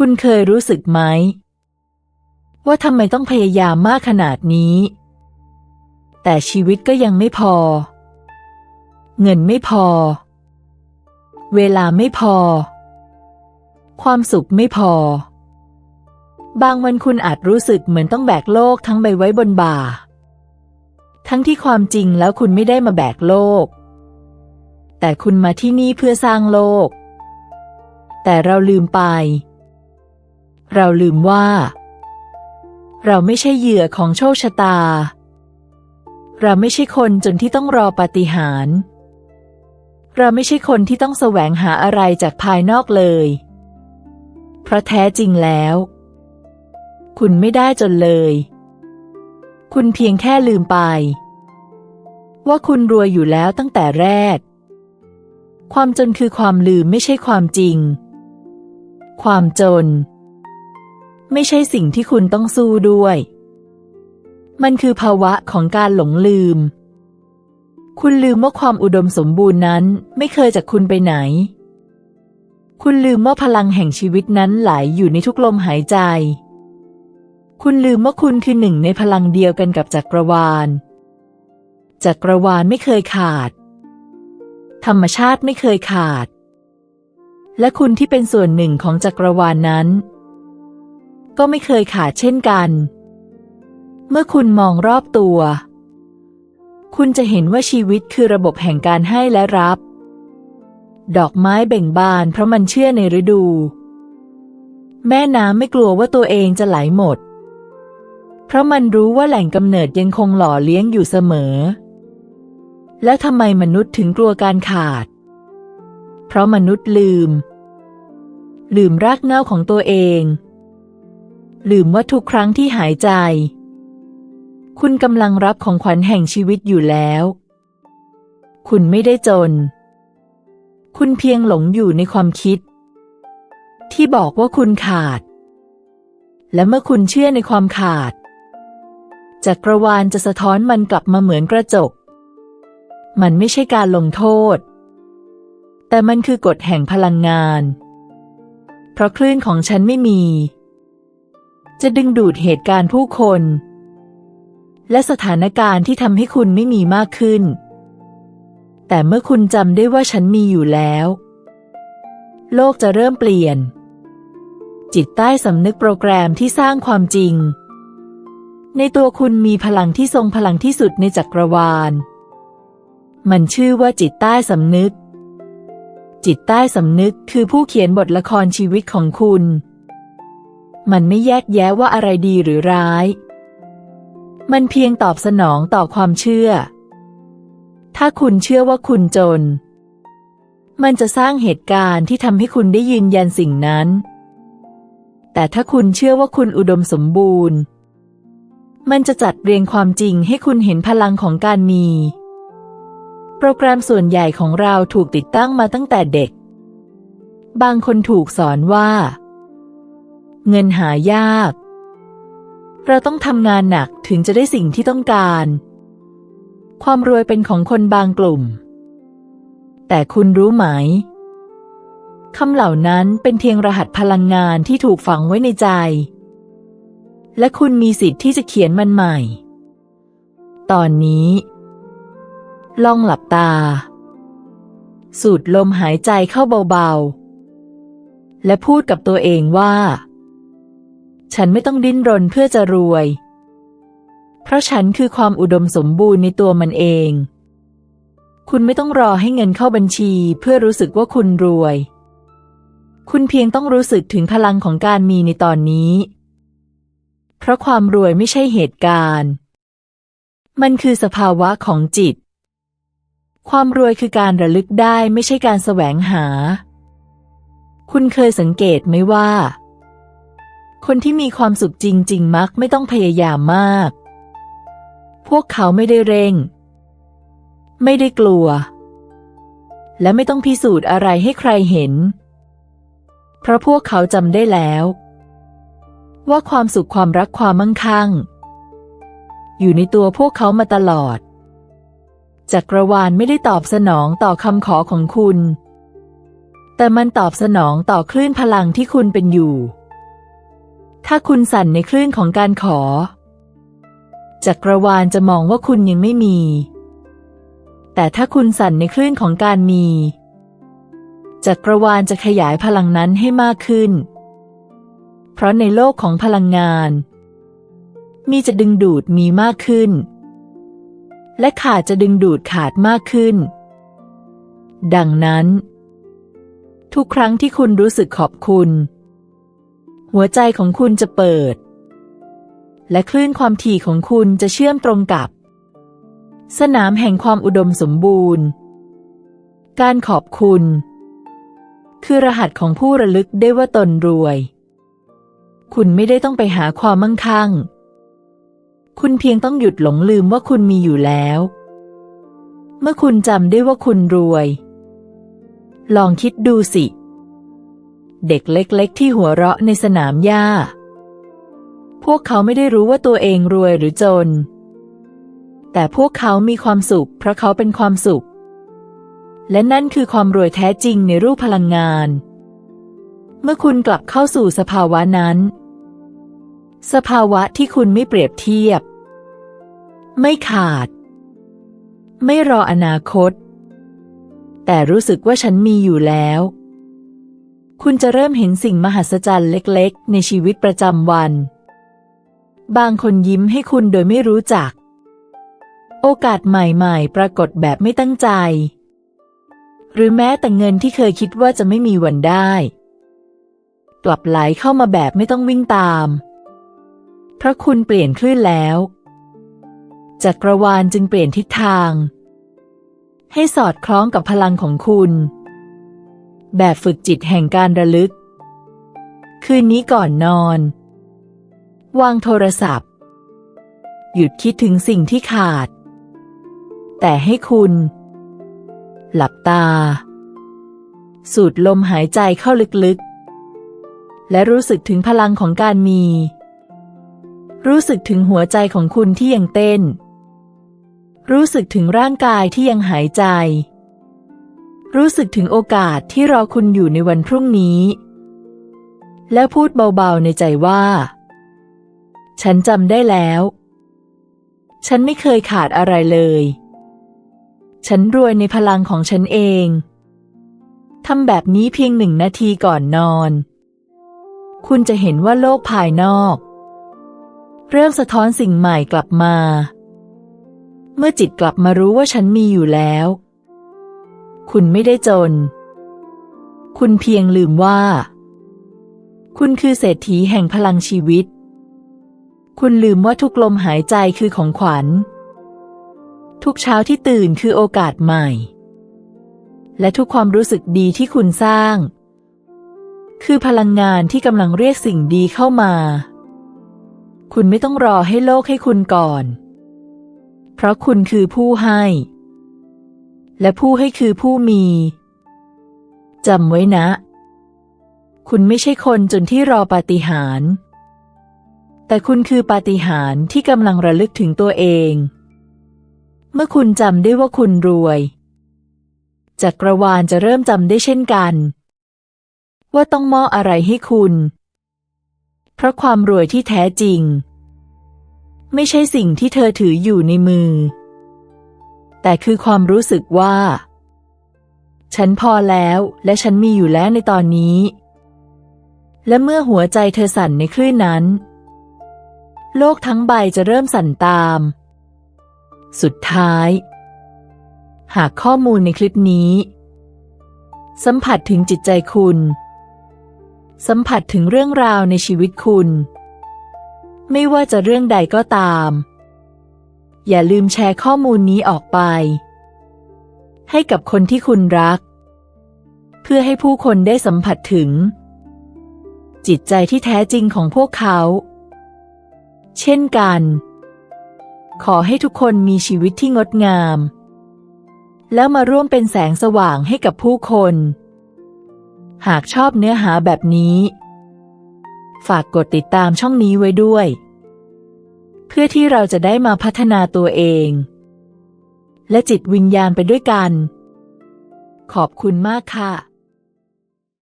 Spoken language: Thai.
คุณเคยรู้สึกไหม ว่าทำไมต้องพยายามมากขนาดนี้ แต่ชีวิตก็ยังไม่พอ เงินไม่พอ เวลาไม่พอ ความสุขไม่พอ บางวันคุณอาจรู้สึกเหมือนต้องแบกโลกทั้งใบไว้บนบ่า ทั้งที่ความจริงแล้วคุณไม่ได้มาแบกโลก แต่คุณมาที่นี่เพื่อสร้างโลก แต่เราลืมไป เราลืมว่า เราไม่ใช่เหยื่อของโชคชะตา เราไม่ใช่คนจนที่ต้องรอปาฏิหาริย์เราไม่ใช่คนที่ต้องแสวงหาอะไรจากภายนอกเลย เพราะแท้จริงแล้ว คุณไม่ได้จนเลย คุณเพียงแค่ลืมไป ว่าคุณรวยอยู่แล้วตั้งแต่แรก ความจนคือความลืมไม่ใช่ความจริง ความจน ไม่ใช่สิ่งที่คุณต้องสู้ด้วย มันคือภาวะของการหลงลืม คุณลืมว่าความอุดมสมบูรณ์นั้นไม่เคยจากคุณไปไหน คุณลืมว่าพลังแห่งชีวิตนั้นไหลอยู่ในทุกลมหายใจ คุณลืมว่าคุณคือหนึ่งในพลังเดียวกันกับจักรวาล จักรวาลไม่เคยขาด ธรรมชาติไม่เคยขาดและคุณที่เป็นส่วนหนึ่งของจักรวาลนั้น ก็ไม่เคยขาดเช่นกัน เมื่อคุณมองรอบตัว คุณจะเห็นว่าชีวิตคือระบบแห่งการให้และรับ ดอกไม้เบ่งบานเพราะมันเชื่อในฤดู แม่น้ำไม่กลัวว่าตัวเองจะไหลหมด เพราะมันรู้ว่าแหล่งกำเนิดยังคงหล่อเลี้ยงอยู่เสมอ แล้วทำไมมนุษย์ถึงกลัวการขาด เพราะมนุษย์ลืม ลืมรากเหง้าของตัวเอง ลืมว่าทุกครั้งที่หายใจ คุณกำลังรับของขวัญแห่งชีวิตอยู่แล้ว คุณไม่ได้จน คุณเพียงหลงอยู่ในความคิด ที่บอกว่าคุณขาด และเมื่อคุณเชื่อในความขาดจักรวาลจะสะท้อนมันกลับมาเหมือนกระจก มันไม่ใช่การลงโทษ แต่มันคือกฎแห่งพลังงาน เพราะคลื่นของฉันไม่มี จะดึงดูดเหตุการณ์ผู้คน และสถานการณ์ที่ทำให้คุณไม่มีมากขึ้น แต่เมื่อคุณจำได้ว่าฉันมีอยู่แล้ว โลกจะเริ่มเปลี่ยน จิตใต้สำนึกโปรแกรมที่สร้างความจริง ในตัวคุณมีพลังที่ทรงพลังที่สุดในจักรวาล มันชื่อว่าจิตใต้สำนึกจิตใต้สำนึกคือผู้เขียนบทละครชีวิตของคุณ มันไม่แยกแยะว่าอะไรดีหรือร้าย มันเพียงตอบสนองต่อความเชื่อ ถ้าคุณเชื่อว่าคุณจน มันจะสร้างเหตุการณ์ที่ทำให้คุณได้ยืนยันสิ่งนั้น แต่ถ้าคุณเชื่อว่าคุณอุดมสมบูรณ์ มันจะจัดเรียงความจริงให้คุณเห็นพลังของการมี โปรแกรมส่วนใหญ่ของเราถูกติดตั้งมาตั้งแต่เด็ก บางคนถูกสอนว่า เงินหายาก เราต้องทำงานหนักถึงจะได้สิ่งที่ต้องการ ความรวยเป็นของคนบางกลุ่ม แต่คุณรู้ไหมคำเหล่านั้นเป็นเพียงรหัสพลังงานที่ถูกฝังไว้ในใจ และคุณมีสิทธิ์ที่จะเขียนมันใหม่ ตอนนี้ ลองหลับตา สูดลมหายใจเข้าเบาๆ และพูดกับตัวเองว่า ฉันไม่ต้องดิ้นรนเพื่อจะรวย เพราะฉันคือความอุดมสมบูรณ์ในตัวมันเอง คุณไม่ต้องรอให้เงินเข้าบัญชีเพื่อรู้สึกว่าคุณรวย คุณเพียงต้องรู้สึกถึงพลังของการมีในตอนนี้ เพราะความรวยไม่ใช่เหตุการณ์ มันคือสภาวะของจิต ความรวยคือการระลึกได้ไม่ใช่การแสวงหา คุณเคยสังเกตไหมว่า คนที่มีความสุขจริง ๆ มักไม่ต้องพยายามมาก พวกเขาไม่ได้เร่ง ไม่ได้กลัว และไม่ต้องพิสูจน์อะไรให้ใครเห็น เพราะพวกเขาจำได้แล้ว ว่าความสุขความรักความมั่งคั่ง อยู่ในตัวพวกเขามาตลอด จักรวาลไม่ได้ตอบสนองต่อคำขอของคุณ แต่มันตอบสนองต่อคลื่นพลังที่คุณเป็นอยู่ ถ้าคุณสั่นในคลื่นของการขอ จักรวาลจะมองว่าคุณยังไม่มี แต่ถ้าคุณสั่นในคลื่นของการมี จักรวาลจะขยายพลังนั้นให้มากขึ้น เพราะในโลกของพลังงาน มีจะดึงดูดมีมากขึ้น และขาดจะดึงดูดขาดมากขึ้น ดังนั้น ทุกครั้งที่คุณรู้สึกขอบคุณ หัวใจของคุณจะเปิด และคลื่นความถี่ของคุณจะเชื่อมตรงกับ สนามแห่งความอุดมสมบูรณ์ การขอบคุณ คือรหัสของผู้ระลึกได้ว่าตนรวย คุณไม่ได้ต้องไปหาความมั่งคั่ง คุณเพียงต้องหยุดหลงลืมว่าคุณมีอยู่แล้ว เมื่อคุณจำได้ว่าคุณรวย ลองคิดดูสิ เด็กเล็กๆ ที่หัวเราะในสนามหญ้า พวกเขาไม่ได้รู้ว่าตัวเองรวยหรือจน แต่พวกเขามีความสุข เพราะเขาเป็นความสุข และนั่นคือความรวยแท้จริงในรูปพลังงาน เมื่อคุณกลับเข้าสู่สภาวะนั้น สภาวะที่คุณไม่เปรียบเทียบ ไม่ขาด ไม่รออนาคต แต่รู้สึกว่าฉันมีอยู่แล้ว คุณจะเริ่มเห็นสิ่งมหัศจรรย์เล็กๆ ในชีวิตประจำวัน บางคนยิ้มให้คุณโดยไม่รู้จัก โอกาสใหม่ๆ ปรากฏแบบไม่ตั้งใจ หรือแม้แต่เงินที่เคยคิดว่าจะไม่มีวันได้ กลับไหลเข้ามาแบบไม่ต้องวิ่งตาม เพราะคุณเปลี่ยนคลื่นแล้วจักรวาลจึงเปลี่ยนทิศทาง ให้สอดคล้องกับพลังของคุณ แบบฝึกจิตแห่งการระลึก คืนนี้ก่อนนอน วางโทรศัพท์ หยุดคิดถึงสิ่งที่ขาด แต่ให้คุณ หลับตา สูดลมหายใจเข้าลึกๆ และรู้สึกถึงพลังของการมี รู้สึกถึงหัวใจของคุณที่ยังเต้น รู้สึกถึงร่างกายที่ยังหายใจ รู้สึกถึงโอกาสที่รอคุณอยู่ในวันพรุ่งนี้ และพูดเบาๆในใจว่า ฉันจำได้แล้ว ฉันไม่เคยขาดอะไรเลย ฉันรวยในพลังของฉันเองทำแบบนี้เพียงหนึ่งนาทีก่อนนอน คุณจะเห็นว่าโลกภายนอก เริ่มสะท้อนสิ่งใหม่กลับมา เมื่อจิตกลับมารู้ว่าฉันมีอยู่แล้ว คุณไม่ได้จน คุณเพียงลืมว่า คุณคือเศรษฐีแห่งพลังชีวิต คุณลืมว่าทุกลมหายใจคือของขวัญ ทุกเช้าที่ตื่นคือโอกาสใหม่ และทุกความรู้สึกดีที่คุณสร้าง คือพลังงานที่กำลังเรียกสิ่งดีเข้ามา คุณไม่ต้องรอให้โลกให้คุณก่อน เพราะคุณคือผู้ให้ และผู้ให้คือผู้มีจำไว้นะ คุณไม่ใช่คนจนที่รอปาฏิหาริย์แต่คุณคือปาฏิหาริย์ที่กำลังระลึกถึงตัวเอง เมื่อคุณจำได้ว่าคุณรวย จักรวาลจะเริ่มจำได้เช่นกัน ว่าต้องมอบอะไรให้คุณ เพราะความรวยที่แท้จริง ไม่ใช่สิ่งที่เธอถืออยู่ในมือ แต่คือความรู้สึกว่า ฉันพอแล้วและฉันมีอยู่แล้วในตอนนี้ และเมื่อหัวใจเธอสั่นในคลื่นนั้น โลกทั้งใบจะเริ่มสั่นตาม สุดท้าย หากข้อมูลในคลิปนี้ สัมผัสถึงจิตใจคุณ สัมผัสถึงเรื่องราวในชีวิตคุณ ไม่ว่าจะเรื่องใดก็ตาม อย่าลืมแชร์ข้อมูลนี้ออกไป ให้กับคนที่คุณรัก เพื่อให้ผู้คนได้สัมผัสถึง จิตใจที่แท้จริงของพวกเขา เช่นกัน ขอให้ทุกคนมีชีวิตที่งดงาม แล้วมาร่วมเป็นแสงสว่างให้กับผู้คน หากชอบเนื้อหาแบบนี้ ฝากกดติดตามช่องนี้ไว้ด้วย เพื่อที่เราจะได้มาพัฒนาตัวเอง และจิตวิญญาณไปด้วยกัน ขอบคุณมากค่ะ